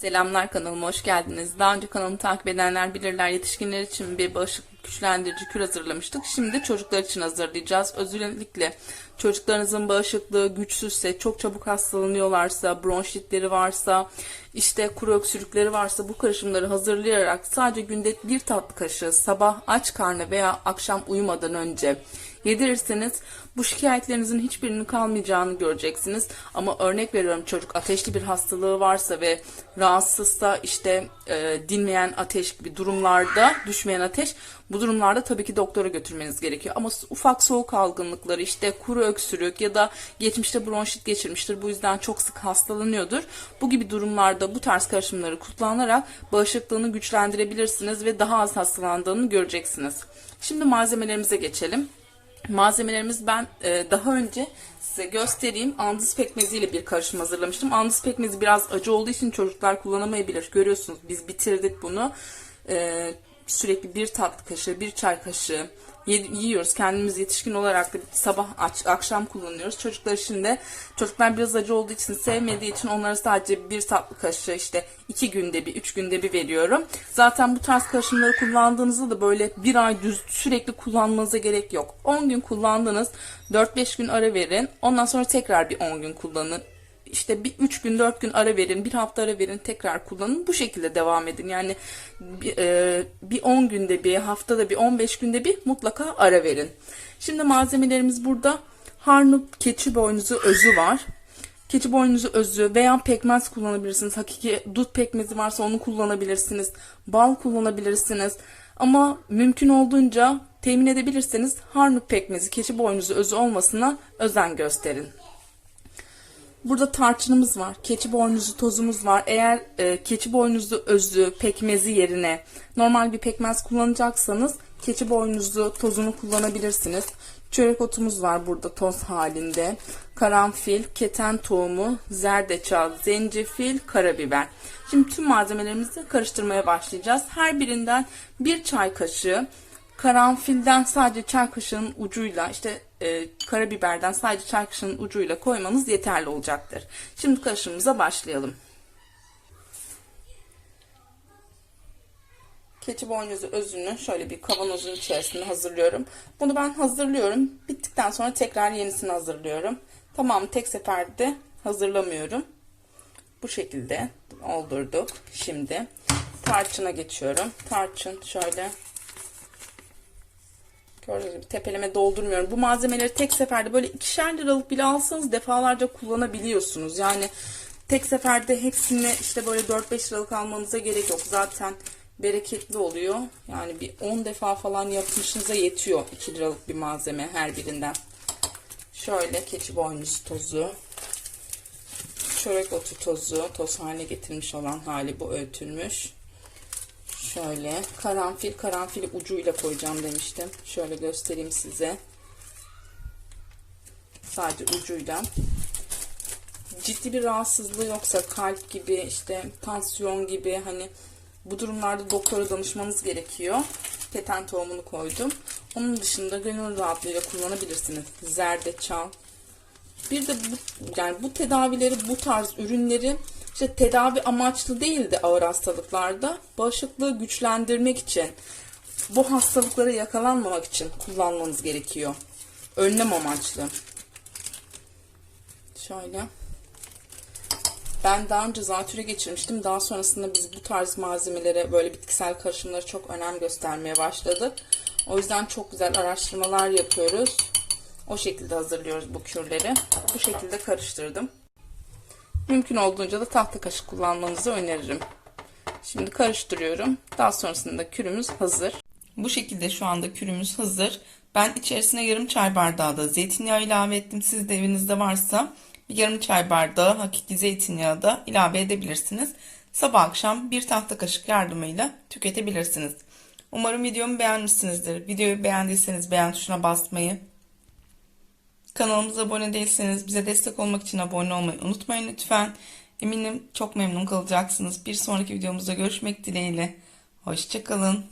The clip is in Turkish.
Selamlar kanalıma hoş geldiniz. Daha önce kanalımı takip edenler bilirler yetişkinler için bir bağışıklık güçlendirici kür hazırlamıştık. Şimdi çocuklar için hazırlayacağız. Özellikle çocuklarınızın bağışıklığı güçsüzse, çok çabuk hastalanıyorlarsa, bronşitleri varsa, işte kuru öksürükleri varsa bu karışımları hazırlayarak sadece günde bir tatlı kaşığı sabah aç karnı veya akşam uyumadan önce yedirirseniz bu şikayetlerinizin hiçbirinin kalmayacağını göreceksiniz. Ama örnek veriyorum çocuk ateşli bir hastalığı varsa ve rahatsızsa işte e, dinmeyen ateş gibi durumlarda düşmeyen ateş bu durumlarda tabii ki doktora götürmeniz gerekiyor. Ama ufak soğuk algınlıkları işte kuru öksürük ya da geçmişte bronşit geçirmiştir bu yüzden çok sık hastalanıyordur. Bu gibi durumlarda bu tarz karışımları kullanarak bağışıklığını güçlendirebilirsiniz ve daha az hastalandığını göreceksiniz. Şimdi malzemelerimize geçelim. Malzemelerimiz ben e, daha önce size göstereyim. Andız pekmeziyle bir karışım hazırlamıştım. Andız pekmezi biraz acı olduğu için çocuklar kullanamayabilir. Görüyorsunuz biz bitirdik bunu. E, sürekli bir tatlı kaşığı, bir çay kaşığı yiyoruz. Kendimiz yetişkin olarak da sabah akşam kullanıyoruz. Çocuklar için de çocuklar biraz acı olduğu için sevmediği için onlara sadece bir tatlı kaşığı işte iki günde bir, üç günde bir veriyorum. Zaten bu tarz karışımları kullandığınızda da böyle bir ay düz sürekli kullanmanıza gerek yok. 10 gün kullandınız, 4-5 gün ara verin. Ondan sonra tekrar bir 10 gün kullanın işte bir 3 gün 4 gün ara verin bir hafta ara verin tekrar kullanın. Bu şekilde devam edin. Yani bir, e, bir 10 günde bir haftada bir 15 günde bir mutlaka ara verin. Şimdi malzemelerimiz burada. Harnup keçi boynuzu özü var. Keçi boynuzu özü veya pekmez kullanabilirsiniz. Hakiki dut pekmezi varsa onu kullanabilirsiniz. Bal kullanabilirsiniz. Ama mümkün olduğunca temin edebilirseniz harnup pekmezi keçi boynuzu özü olmasına özen gösterin. Burada tarçınımız var. Keçi boynuzu tozumuz var. Eğer e, keçi boynuzu özü pekmezi yerine normal bir pekmez kullanacaksanız keçi boynuzu tozunu kullanabilirsiniz. Çörek otumuz var burada toz halinde. Karanfil, keten tohumu, zerdeçal, zencefil, karabiber. Şimdi tüm malzemelerimizi karıştırmaya başlayacağız. Her birinden bir çay kaşığı karanfilden sadece çay kaşığının ucuyla işte e, karabiberden sadece çay kaşığının ucuyla koymanız yeterli olacaktır. Şimdi karışımımıza başlayalım. Keçi boynuzu özünü şöyle bir kavanozun içerisinde hazırlıyorum. Bunu ben hazırlıyorum. Bittikten sonra tekrar yenisini hazırlıyorum. Tamam tek seferde hazırlamıyorum. Bu şekilde oldurduk. Şimdi tarçına geçiyorum. Tarçın şöyle Gördüğünüz gibi tepeleme doldurmuyorum. Bu malzemeleri tek seferde böyle ikişer liralık bile alsanız defalarca kullanabiliyorsunuz. Yani tek seferde hepsini işte böyle 4-5 liralık almanıza gerek yok. Zaten bereketli oluyor. Yani bir 10 defa falan yapmışınıza yetiyor 2 liralık bir malzeme her birinden. Şöyle keçi boynuzu tozu. Çörek otu tozu. Toz haline getirmiş olan hali bu öğütülmüş. Şöyle karanfil karanfili ucuyla koyacağım demiştim. Şöyle göstereyim size. Sadece ucuyla. Ciddi bir rahatsızlığı yoksa kalp gibi işte tansiyon gibi hani bu durumlarda doktora danışmanız gerekiyor. Keten tohumunu koydum. Onun dışında gönül rahatlığıyla kullanabilirsiniz. Zerdeçal. Bir de bu, yani bu tedavileri bu tarz ürünleri işte tedavi amaçlı değil de ağır hastalıklarda bağışıklığı güçlendirmek için bu hastalıklara yakalanmamak için kullanmanız gerekiyor. Önlem amaçlı. Şöyle. Ben daha önce zatüre geçirmiştim. Daha sonrasında biz bu tarz malzemelere böyle bitkisel karışımlara çok önem göstermeye başladık. O yüzden çok güzel araştırmalar yapıyoruz. O şekilde hazırlıyoruz bu kürleri. Bu şekilde karıştırdım. Mümkün olduğunca da tahta kaşık kullanmanızı öneririm. Şimdi karıştırıyorum. Daha sonrasında kürümüz hazır. Bu şekilde şu anda kürümüz hazır. Ben içerisine yarım çay bardağı da zeytinyağı ilave ettim. Siz de evinizde varsa bir yarım çay bardağı hakiki zeytinyağı da ilave edebilirsiniz. Sabah akşam bir tahta kaşık yardımıyla tüketebilirsiniz. Umarım videomu beğenmişsinizdir. Videoyu beğendiyseniz beğen tuşuna basmayı, Kanalımıza abone değilseniz bize destek olmak için abone olmayı unutmayın lütfen. Eminim çok memnun kalacaksınız. Bir sonraki videomuzda görüşmek dileğiyle. Hoşçakalın.